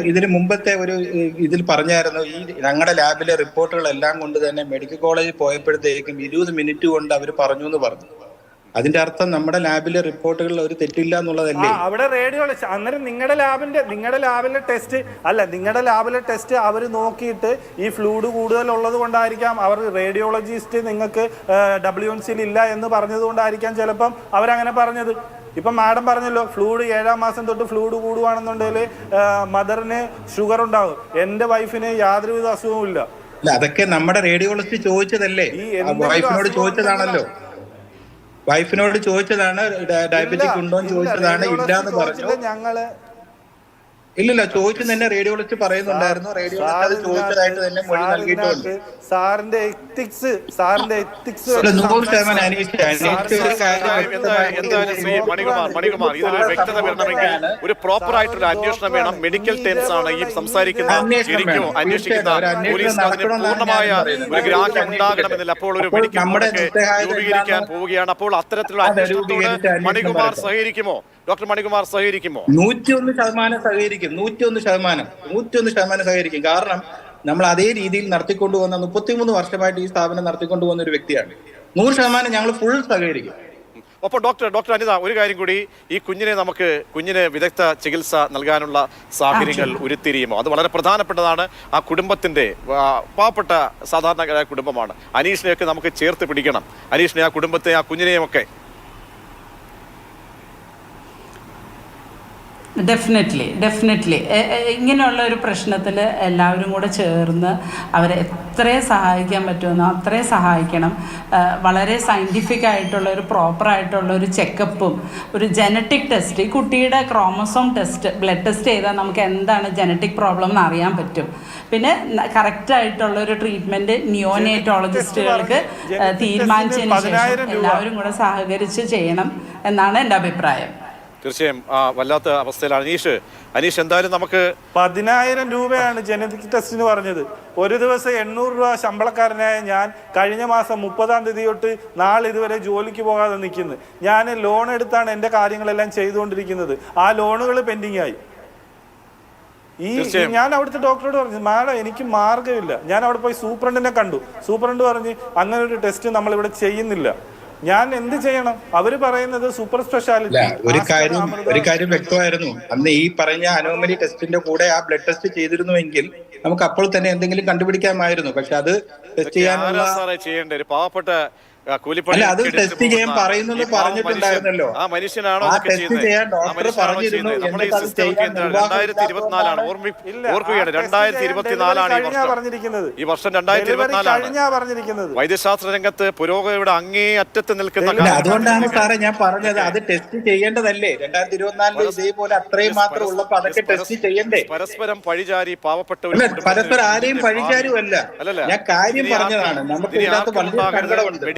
ഇതിന് മുമ്പത്തെ ഒരു ഇതിൽ പറഞ്ഞായിരുന്നു ഈ ഞങ്ങളുടെ ലാബിലെ റിപ്പോർട്ടുകളെല്ലാം കൊണ്ട് തന്നെ മെഡിക്കൽ കോളേജിൽ പോയപ്പോഴത്തേക്കും ഇരുപത് മിനിറ്റ് കൊണ്ട് അവർ പറഞ്ഞു എന്ന് പറഞ്ഞു. അതിന്റെ അർത്ഥം നമ്മുടെ ലാബിലെ റിപ്പോർട്ടുകളിൽ ഒരു തെറ്റില്ല എന്നുള്ളതല്ലേ? അവിടെ റേഡിയോ അന്നേരം നിങ്ങളുടെ ലാബിന്റെ നിങ്ങളുടെ ലാബിലെ ടെസ്റ്റ് അല്ല നിങ്ങളുടെ ലാബിലെ ടെസ്റ്റ് അവർ നോക്കിയിട്ട് ഈ ഫ്ലൂഡ് കൂടുതൽ ഉള്ളത് കൊണ്ടായിരിക്കാം അവർ റേഡിയോളജിസ്റ്റ് നിങ്ങൾക്ക് ഡബ്ല്യു എൻ സിയിൽ ഇല്ല എന്ന് പറഞ്ഞത് കൊണ്ടായിരിക്കാം ചിലപ്പം അവരങ്ങനെ പറഞ്ഞത്. ഇപ്പൊ മാഡം പറഞ്ഞല്ലോ ഫ്ലൂഡ് ഏഴാം മാസം തൊട്ട് ഫ്ലൂഡ് കൂടുവാണെന്നുണ്ടെങ്കിൽ മദറിന് ഷുഗർ ഉണ്ടാവും. എന്റെ വൈഫിന് യാതൊരുവിധ അസുഖവും ഇല്ല. അതൊക്കെ നമ്മുടെ റേഡിയോളജിസ്റ്റ് ചോദിച്ചതല്ലേ? വൈഫിനോട് ചോദിച്ചതാണല്ലോ. വൈഫിനോട് ചോദിച്ചതാണ് ഡയബറ്റിക് ഉണ്ടോ എന്ന് ചോദിച്ചതാണ് ഇല്ലാന്ന് പറഞ്ഞു. ഞങ്ങൾ ഇല്ലില്ല ചോദിച്ചു തന്നെ റേഡിയോളജിസ്റ്റ് പറയുന്നുണ്ടായിരുന്നു. റേഡിയോ ചോദിച്ചതായിട്ട് തന്നെ മൊഴി നൽകിയിട്ടുണ്ട്. സാറിന്റെ എത്തിക്സ് സാറിന്റെ എത്തിക്സ് നൂറ് ശതമാനം മണികുമാർ ഇതിൽ വ്യക്തത വരണമെങ്കിൽ ഒരു പ്രോപ്പർ ആയിട്ടൊരു അന്വേഷണം വേണം. മെഡിക്കൽ ടേംസ് ആണ് ഈ സംസാരിക്കുന്ന ശരിക്കും അന്വേഷിക്കുന്ന പോലീസ് അതിന് പൂർണമായ ഒരു ഗ്രാഹ്യം ഉണ്ടാകണമെന്നില്ല. അപ്പോൾ ഒരു മെഡിക്കൽ രൂപീകരിക്കാൻ പോവുകയാണ്. അപ്പോൾ അത്തരത്തിലുള്ള അതെ, അന്വേഷണത്തോട് മണികുമാർ സഹകരിക്കുമോ? ഡോക്ടർ മണികുമാർ സഹകരിക്കുമോ? നൂറ്റിയൊന്ന് ശതമാനം സഹകരിക്കും നൂറ്റിയൊന്ന് ശതമാനം നൂറ്റിയൊന്ന് ശതമാനം സഹകരിക്കും. കാരണം നമ്മൾ അതേ രീതിയിൽ നടത്തിക്കൊണ്ടുവന്ന മുപ്പത്തിമൂന്ന് വർഷമായിട്ട് ഈ സ്ഥാപനം നടത്തിക്കൊണ്ടുവന്ന ഒരു വ്യക്തിയാണ്. നൂറ് ശതമാനം ഞങ്ങൾ ഫുൾ സഹകരിക്കും. അപ്പോൾ ഡോക്ടർ ഡോക്ടർ അനിത ഒരു കാര്യം കൂടി ഈ കുഞ്ഞിനെ നമുക്ക് കുഞ്ഞിന് വിദഗ്ധ ചികിത്സ നൽകാനുള്ള സാഹചര്യങ്ങൾ ഉരുത്തിരിയുമോ? അത് വളരെ പ്രധാനപ്പെട്ടതാണ്. ആ കുടുംബത്തിന്റെ ആ, പാവപ്പെട്ട സാധാരണക്കാരായ കുടുംബമാണ്. അനീഷിനെയൊക്കെ നമുക്ക് ചേർത്ത് പിടിക്കണം. അനീഷിനെ ആ കുടുംബത്തെ ആ കുഞ്ഞിനെയും ഒക്കെ ഡെഫിനറ്റ്ലി ഡെഫിനറ്റ്ലി ഇങ്ങനെയുള്ള ഒരു പ്രശ്നത്തിൽ എല്ലാവരും കൂടെ ചേർന്ന് അവരെ എത്രയും സഹായിക്കാൻ പറ്റുമെന്നോ അത്രയും സഹായിക്കണം. വളരെ സയന്റിഫിക് ആയിട്ടുള്ള ഒരു പ്രോപ്പറായിട്ടുള്ള ഒരു ചെക്കപ്പും ഒരു ജനറ്റിക് ടെസ്റ്റ് ഈ കുട്ടിയുടെ ക്രോമസോം ടെസ്റ്റ് ബ്ലഡ് ടെസ്റ്റ് ചെയ്താൽ നമുക്ക് എന്താണ് ജനറ്റിക് പ്രോബ്ലം എന്ന് അറിയാൻ പറ്റും. പിന്നെ കറക്റ്റായിട്ടുള്ള ഒരു ട്രീറ്റ്മെന്റ് നിയോനേറ്റോളജിസ്റ്റുകൾക്ക് തീരുമാനിച്ചതിന് ശേഷം 10,000 രൂപ. എല്ലാവരും കൂടെ സഹകരിച്ച് ചെയ്യണം എന്നാണ് എന്റെ അഭിപ്രായം. തീർച്ചയായും ആ വല്ലാത്ത അവസ്ഥയിലാണ്. അനീഷ് അനീഷ് എന്തായാലും നമുക്ക് പതിനായിരം രൂപയാണ് ജനറ്റിക് ടെസ്റ്റിന് പറഞ്ഞത്. ഒരു ദിവസം എണ്ണൂറ് രൂപ ശമ്പളക്കാരനായ ഞാൻ കഴിഞ്ഞ മാസം മുപ്പതാം തീയതി തൊട്ട് നാളെ ഇതുവരെ ജോലിക്ക് പോകാതെ നിൽക്കുന്നു. ഞാൻ ലോൺ എടുത്താണ് എന്റെ കാര്യങ്ങളെല്ലാം ചെയ്തുകൊണ്ടിരിക്കുന്നത്. ആ ലോണുകൾ പെൻഡിങ് ആയി ഈ ഞാൻ അവിടുത്തെ ഡോക്ടറോട് പറഞ്ഞു മാഡം എനിക്ക് മാർഗമില്ല ഞാൻ അവിടെ പോയി സൂപ്രണ്ടിനെ കണ്ടു. സൂപ്രണ്ട് പറഞ്ഞ് അങ്ങനെ ഒരു ടെസ്റ്റ് നമ്മൾ ഇവിടെ ചെയ്യുന്നില്ല. ഞാൻ എന്ത് ചെയ്യണം? അവർ പറയുന്നത് സൂപ്പർ സ്പെഷ്യാലിറ്റി ഒരു കാര്യം ഒരു കാര്യം വ്യക്തമായിരുന്നു. അന്ന് ഈ പറഞ്ഞ അനോമലി ടെസ്റ്റിന്റെ കൂടെ ആ ബ്ലഡ് ടെസ്റ്റ് ചെയ്തിരുന്നുവെങ്കിൽ നമുക്ക് അപ്പോൾ തന്നെ എന്തെങ്കിലും കണ്ടുപിടിക്കാമായിരുന്നു. പക്ഷെ അത് ടെസ്റ്റ് ചെയ്യാനുള്ള പാവപ്പെട്ട കൂലിപ്പണി അത് ടെസ്റ്റ് ചെയ്യാൻ പോകുന്ന പറയുന്നത് ഈ പറഞ്ഞിട്ടുണ്ടായിരുന്നല്ലോ. ആ മനുഷ്യനാണോ. നമ്മുടെ ഈ എന്താണ്? രണ്ടായിരത്തി ഇരുപത്തിനാലാണ് രണ്ടായിരത്തി ഇരുപത്തിനാലാണ് വർഷം. പറഞ്ഞിരിക്കുന്നത്. ഈ വർഷം രണ്ടായിരത്തി ഡെലിവറി ഇരുപത്തിനാലാണ് കഴിഞ്ഞാ പറഞ്ഞിരിക്കുന്നത്. വൈദ്യശാസ്ത്ര രംഗത്ത് പുരോഗതിയുടെ അങ്ങേ അറ്റത്ത് നിൽക്കുന്ന അതുകൊണ്ടാണ് സാറേ ഞാൻ പറഞ്ഞത് അത് ടെസ്റ്റ് ചെയ്യേണ്ടതല്ലേ? രണ്ടായിരത്തി ഇരുപത്തിനാലിൽ ഇതേപോലെ അത്രയും മാത്രം ഉള്ളപ്പോ അതൊക്കെ ടെസ്റ്റ് ചെയ്യണ്ടേ? പരസ്പരം പഴിചാരി പാവപ്പെട്ട പരസ്പരം ആരെയും പഴിചാരും പഴിചാരുമല്ല. അല്ലല്ല. ഞാൻ കാര്യം പറഞ്ഞതാണ്. നമുക്ക് ഇതിനെ ഇതിനകത്ത് സങ്കടമുണ്ട്.